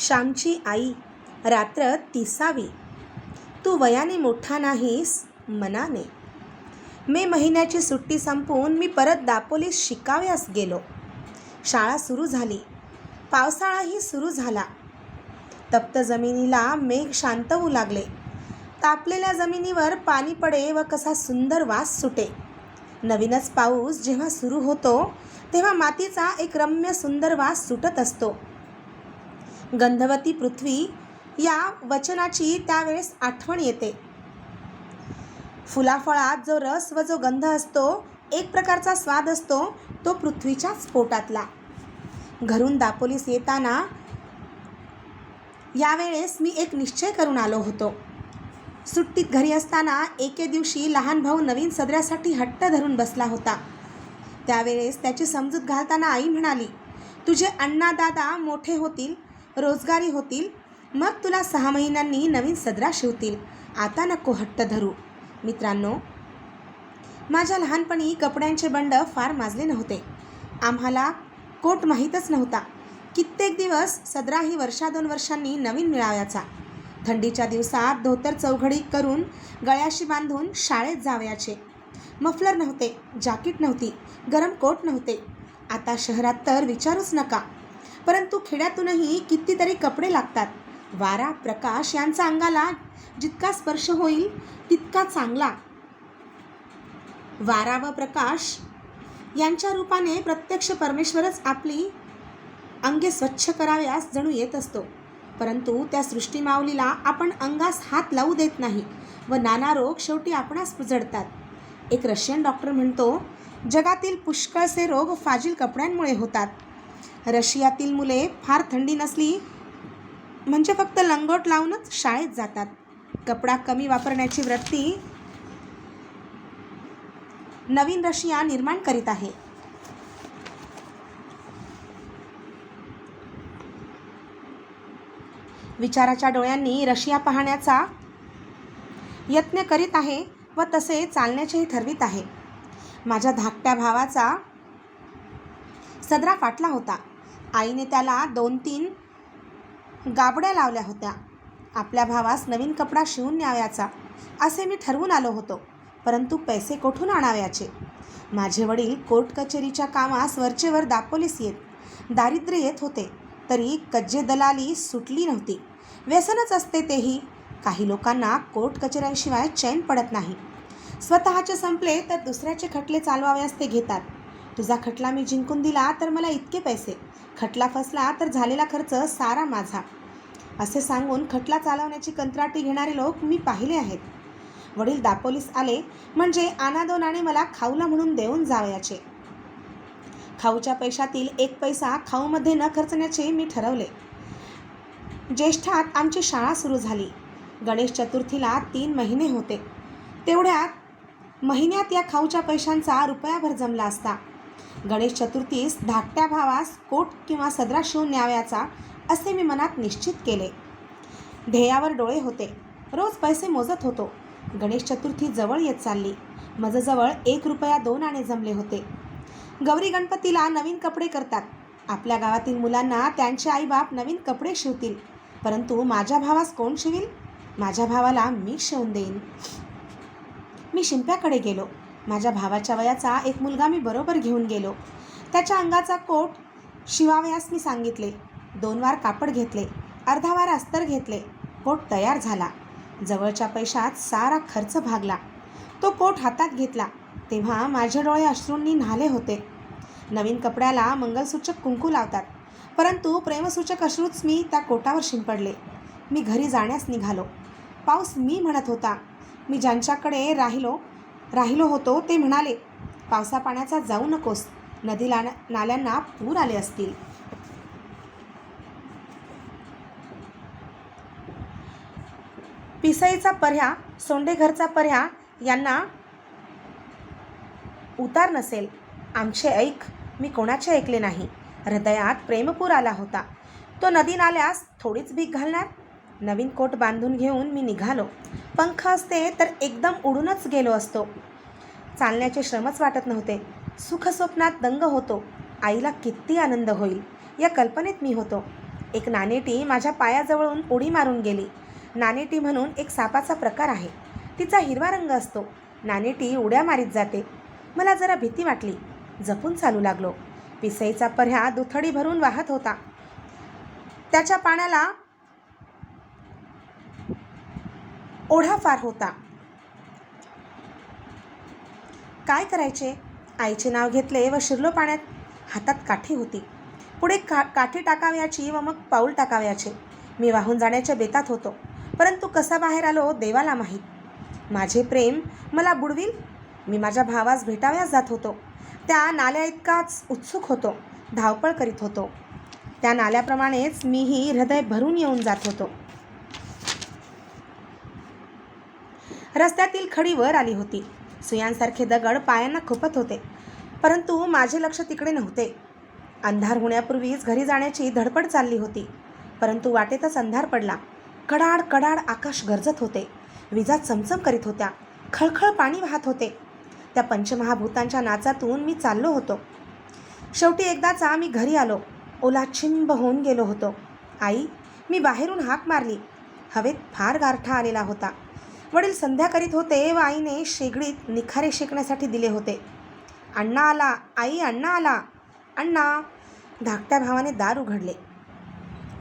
श्यामची आई रात्र तिसावी. तू वयाने मोठा नाहीस मनाने. मे महिन्याची सुट्टी संपवून मी परत दापोलीस शिकाव्यास गेलो. शाळा सुरू झाली. पावसाळाही सुरू झाला. तप्त जमिनीला मेघ शांत होऊ लागले. तापलेल्या जमिनीवर पाणी पडे व कसा सुंदर वास सुटे. नवीनच पाऊस जेव्हा सुरू होतो तेव्हा मातीचा एक रम्य सुंदर वास सुटत असतो. गंधवती पृथ्वी या वचनाची त्यावेळेस आठवण येते. फुलाफळात जो रस व जो गंध असतो एक प्रकारचा स्वाद असतो तो पृथ्वीच्याच पोटातला. घरून दापोलीस येताना यावेळेस मी एक निश्चय करून आलो होतो. सुट्टीत घरी असताना एके दिवशी लहान भाऊ नवीन सदऱ्यासाठी हट्ट धरून बसला होता. त्यावेळेस त्याची समजूत घालताना आई म्हणाली तुझे अण्णा दादा मोठे होतील रोजगारी होतील. मग तुला सहा महिन्यांनी नवीन सदरा शिवतील. आता नको हट्ट धरू. मित्रांनो माझ्या लहानपणी कपड्यांचे बंड फार माजले नव्हते. आम्हाला कोट माहीतच नव्हता. कित्येक दिवस सदरा ही वर्षा दोन वर्षांनी नवीन मिळाव्याचा. थंडीच्या दिवसात धोतर चौघडी करून गळ्याशी बांधून शाळेत जावयाचे. मफलर नव्हते जाकीट नव्हती गरम कोट नव्हते. आता शहरात तर विचारूच नका. परंतु खेड्यातूनही कितीतरी कपडे लागतात. वारा प्रकाश यांचा अंगाला जितका स्पर्श होईल तितका चांगला. वारा व प्रकाश यांच्या रूपाने प्रत्यक्ष परमेश्वरच आपली अंगे स्वच्छ कराव्यास जणू येत असतो. परंतु त्या सृष्टीमाऊलीला आपण अंगास हात लावू देत नाही व नाना रोग शेवटी आपणास पुजडतात एक रशियन डॉक्टर म्हणतो जगातील पुष्कळसे रोग फाजील कपड्यांमुळे होतात. रशियातील मुले फार थंडी नसली म्हणजे फक्त लंगोट लावूनच शाळेत जातात. कपडा कमी वापरण्याची वृत्ती नवीन रशिया निर्माण करीत आहे. विचाराच्या डोळ्यांनी रशिया पाहण्याचा यत्न करीत आहे व तसे चालण्याचेही ठरवित आहे. माझ्या धाकट्या भावाचा सदरा फाटला होता. आईने त्याला दोन तीन गाबड्या लावल्या होत्या. आपल्या भावास नवीन कपडा शिवून न्यावयाचा असे मी ठरवून आलो होतो. परंतु पैसे कोठून आणावयाचे? माझे वडील कोर्ट कचेरीच्या कामास वरचेवर दापोलीस येत. दारिद्र्य येत होते तरी कज्जे दलाली सुटली नव्हती. व्यसनच असते तेही. काही लोकांना कोर्ट कचेऱ्यांशिवाय चैन पडत नाही. स्वतःचे संपले तर दुसऱ्याचे खटले चालवावे असते घेतात. तुझा खटला मी जिंकून दिला तर मला इतके पैसे. खटला फसला तर झालेला खर्च सारा माझा. असे सांगून खटला चालवण्याची कंत्राटी घेणारे लोक मी पाहिले आहेत. वडील दापोलीस आले म्हणजे आनादोनाने मला खाऊला म्हणून देऊन जावयाचे. खाऊच्या पैशातील एक पैसा खाऊमध्ये न खर्चण्याचे मी ठरवले. ज्येष्ठात आमची शाळा सुरू झाली. गणेश चतुर्थीला तीन महिने होते. तेवढ्यात महिन्यात या खाऊच्या पैशांचा रुपयाभर जमला असता. गणेश चतुर्थीस धाकट्या भावास कोट किंवा सदरा शिवून न्यावयाचा असे मी मनात निश्चित केले. ध्येयावर डोळे होते. रोज पैसे मोजत होतो. गणेश चतुर्थी जवळ येत चालली. माझ्याजवळ एक रुपया दोन आणे जमले होते. गौरी गणपतीला नवीन कपडे करतात. आपल्या गावातील मुलांना त्यांचे आईबाप नवीन कपडे शिवतील. परंतु माझ्या भावास कोण शिवील? माझ्या भावाला मी शिवून देईन. मी शिंप्याकडे गेलो. माझ्या भावाच्या वयाचा एक मुलगा मी बरोबर घेऊन गेलो. त्याच्या अंगाचा कोट शिवावयास मी सांगितले. दोन वार कापड घेतले. अर्धा वार अस्तर घेतले. कोट तयार झाला. जवळच्या पैशात सारा खर्च भागला. तो कोट हातात घेतला. तेव्हा माझे डोळे अश्रूंनी न्हाले होते. नवीन कपड्याला मंगलसूचक कुंकू लावतात. परंतु प्रेमसूचक अश्रूच मी त्या कोटावर शिंपडले. मी घरी जाण्यास निघालो. पाऊस मी म्हणत होता. मी ज्यांच्याकडे राहिलो राहिलो होतो ते म्हणाले पावसा पाण्याचा जाऊ नकोस नदीला नाल्यांना पूर आले असतील. पिसईचा पर्ह्या सोंडेघरचा पर्ह्या यांना उतार नसेल. आमचे ऐक मी कोणाचे ऐकले नाही. हृदयात प्रेमपूर आला होता. तो नदी नाल्यास थोडीच भीक घालणार? नवीन कोट बांधून घेऊन मी निघालो. पंख असते तर एकदम उडूनच गेलो असतो. चालण्याचे श्रमच वाटत नव्हते. सुखस्वप्नात दंग होतो. आईला किती आनंद होईल या कल्पनेत मी होतो. एक नाणेटी माझ्या पायाजवळून उडी मारून गेली. नाणेटी म्हणून एक सापाचा प्रकार आहे. तिचा हिरवा रंग असतो. नाणेटी उड्या मारीत जाते. मला जरा भीती वाटली. जपून चालू लागलो. पिसईचा पर्ह्या दुथडी भरून वाहत होता. त्याच्या पाण्याला ओढा फार होता. काय करायचे? आईचे नाव घेतले व शिरलो पाण्यात. हातात काठी होती. पुढे का काठी टाकाव्याची व मग पाऊल टाकाव्याचे. मी वाहून जाण्याच्या बेतात होतो. परंतु कसा बाहेर आलो देवाला माहीत. माझे प्रेम मला बुडविल? मी माझ्या भावास भेटाव्यास जात होतो. त्या नाल्या इतकाच उत्सुक होतो. धावपळ करीत होतो. त्या नाल्याप्रमाणेच मीही हृदय भरून येऊन जात होतो. रस्त्यातील खडी वर आली होती. सुयांसारखे दगड पायांना खुपत होते परंतु माझे लक्ष तिकडे नव्हते. अंधार होण्यापूर्वीच घरी जाण्याची धडपड चालली होती परंतु वाटेतच अंधार पडला. कडाड कडाड आकाश गरजत होते विजा चमचम करीत होत्या खळखळ पाणी वाहत होते. त्या पंचमहाभूतांच्या नाचातून मी चाललो होतो. शेवटी एकदाचा मी घरी आलो. ओला छिंब होऊन गेलो होतो. आई मी बाहेरून हाक मारली. हवेत फार गारठा आलेला होता. वडील संध्या करीत होते व आईने शेगडीत निखारे शेकण्यासाठी दिले होते. अण्णा आला. आई अण्णा आला. अण्णा धाकट्या भावाने दार उघडले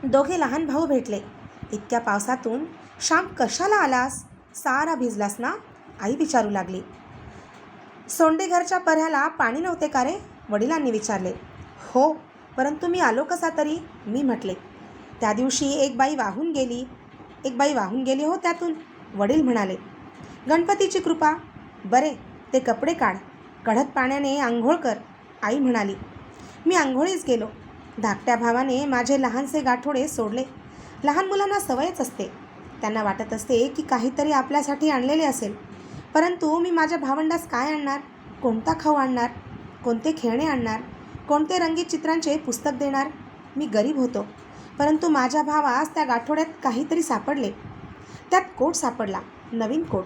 दोघे लहान भाऊ भेटले. इतक्या पावसातून श्याम कशाला आलास? सारा भिजलास ना? आई विचारू लागली. सोंडेघरच्या घरच्या पाणी नव्हते का रे? वडिलांनी विचारले. हो परंतु मी आलो कसा तरी? मी म्हटले. त्या दिवशी एक बाई वाहून गेली. एक बाई वाहून गेली हो त्यातून. वडील म्हणाले गणपतीची कृपा. बरे ते कपडे काढ. कढत पाण्याने आंघोळ कर. आई म्हणाली मी आंघोळीच गेलो. धाकट्या भावाने माझे लहानसे गाठोडे सोडले. लहान मुलांना सवयच असते. त्यांना वाटत असते की काहीतरी आपल्यासाठी आणलेले असेल. परंतु मी माझ्या भावंडास काय आणणार? कोणता खाऊ आणणार? कोणते खेळणे आणणार? कोणते रंगीत चित्रांचे पुस्तक देणार? मी गरीब होतो. परंतु माझ्या भावास त्या गाठोड्यात काहीतरी सापडले. त्यात कोट सापडला नवीन कोट.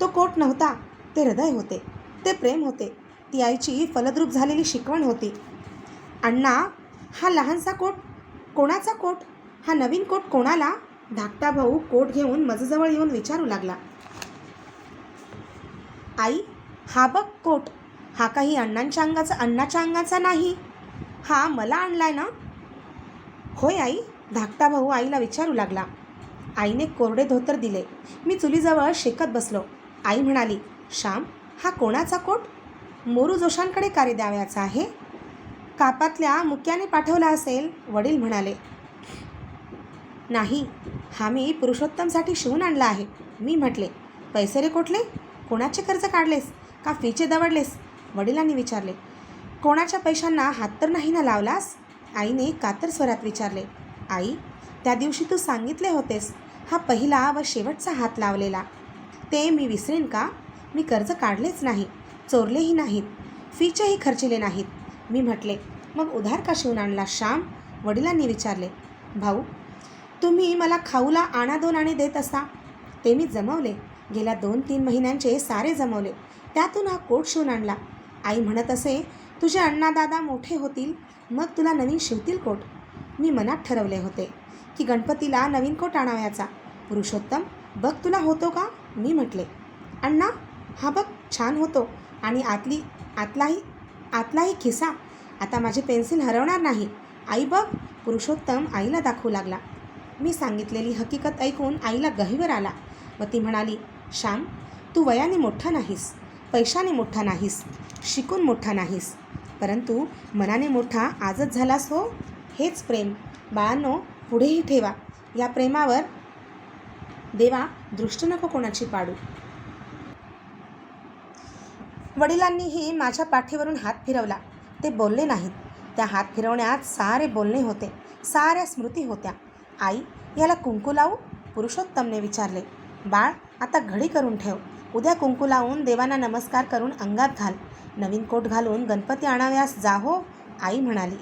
तो कोट नव्हता ते हृदय होते ते प्रेम होते. ती आईची फलद्रूप झालेली शिकवण होती. अण्णा हा लहानसा कोट कोणाचा कोट? हा नवीन कोट कोणाला? धाकटा भाऊ कोट घेऊन मजजवळ येऊन विचारू लागला. आई हा बघ कोट. हा काही अण्णांच्या अंगाचा अण्णाच्या अंगाचा नाही. हा मला आणलाय ना? होय आई धाकटा भाऊ आईला विचारू लागला. आईने कोरडे धोतर दिले. मी चुलीजवळ शेकत बसलो. आई म्हणाली श्याम हा कोणाचा कोट? मोरू जोशांकडे कार्य द्यावयाचा आहे? कापातल्या मुक्याने पाठवला असेल? वडील म्हणाले नाही हा मी पुरुषोत्तमसाठी शिवून आणला आहे. मी म्हटले पैसे रे कोठले? कोणाचे कर्ज काढलेस? का फीचे दवडलेस? वडिलांनी विचारले कोणाच्या पैशांना हात तर नाही ना लावलास? आईने कातर स्वरात विचारले आई त्या दिवशी तू सांगितले होतेस. हा पहिला व शेवटचा हात लावलेला. ते मी विसरेन का? मी कर्ज काढलेच नाही. चोरलेही नाहीत. फीचेही खर्चिले नाहीत. मी म्हटले मग उधार का शिवून आणला श्याम? वडिलांनी विचारले भाऊ तुम्ही मला खाऊला आणा दोन आणे देत असा. ते मी जमवले. गेल्या दोन तीन महिन्यांचे सारे जमवले. त्यातून हा कोट शिवून आणला. आई म्हणत असे तुझे अण्णा दादा मोठे होतील. मग तुला नवीन शिवतील कोट. मी मनात ठरवले होते. की गणपतीला नवीन कोट आणावयाचा. पुरुषोत्तम बघ तुला होतो का? मी म्हटले. अण्णा हा बघ छान होतो. आणि आतली आतलाही आतलाही खिसा. आता माझी पेन्सिल हरवणार नाही. आई बघ. पुरुषोत्तम आईला दाखवू लागला. मी सांगितलेली हकीकत ऐकून आईला गहिवर आला व ती म्हणाली श्याम तू वयाने मोठा नाहीस पैशाने मोठा नाहीस शिकून मोठा नाहीस. परंतु मनाने मोठा आजच झालास हो. हेच प्रेम. बाळांनो पुढेही ठेवा. या प्रेमावर देवा दृष्ट नको कोणाची पाडू. वडिलांनीही माझ्या पाठीवरून हात फिरवला. ते बोलले नाहीत. त्या हात फिरवण्यात सारे बोलणे होते. साऱ्या स्मृती होत्या. आई याला कुंकू लावू? पुरुषोत्तमने विचारले. बाळ आता घडी करून ठेव. उद्या कुंकू लावून देवांना नमस्कार करून अंगात घाल. नवीन कोट घालून गणपती आणाव्यास जा हो आई म्हणाली.